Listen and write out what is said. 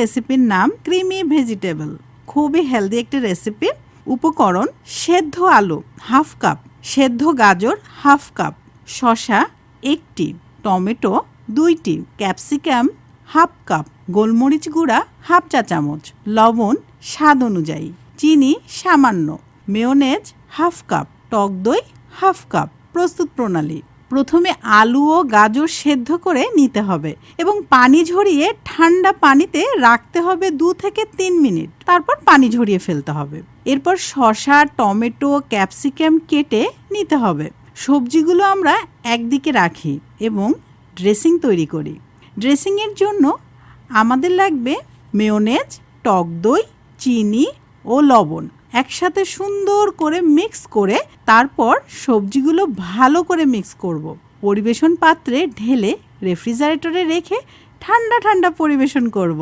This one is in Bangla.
রেসিপির নাম ক্রিমি ভেজিটেবল। খুবই হেলদি একটি রেসিপি। উপকরণ, সেদ্ধ আলু, হাফ কাপ। সেদ্ধ গাজর, হাফ কাপ। শসা, একটি। টমেটো, দুইটি। Capsicum, half cup. গোলমরিচ গুঁড়া, হাফ চা চামচ। লবণ, স্বাদ অনুযায়ী। চিনি, সামান্য। Mayonnaise, half cup. টক দই, হাফ কাপ। প্রস্তুত প্রণালী। প্রথমে আলু ও গাজর সেদ্ধ করে নিতে হবে এবং পানি ঝরিয়ে ঠান্ডা পানিতে রাখতে হবে দু থেকে তিন মিনিট। তারপর পানি ঝরিয়ে ফেলতে হবে। এরপর শসা, টমেটো, ক্যাপসিকাম কেটে নিতে হবে। সবজিগুলো আমরা একদিকে রাখি এবং ড্রেসিং তৈরি করি। ড্রেসিংয়ের জন্য আমাদের লাগবে মেয়োনেজ, টক দই, চিনি ও লবণ। একসাথে সুন্দর করে মিক্স করে তারপর সবজিগুলো ভালো করে মিক্স করব। পরিবেশন পাত্রে ঢেলে রেফ্রিজারেটরে রেখে ঠান্ডা ঠান্ডা পরিবেশন করব।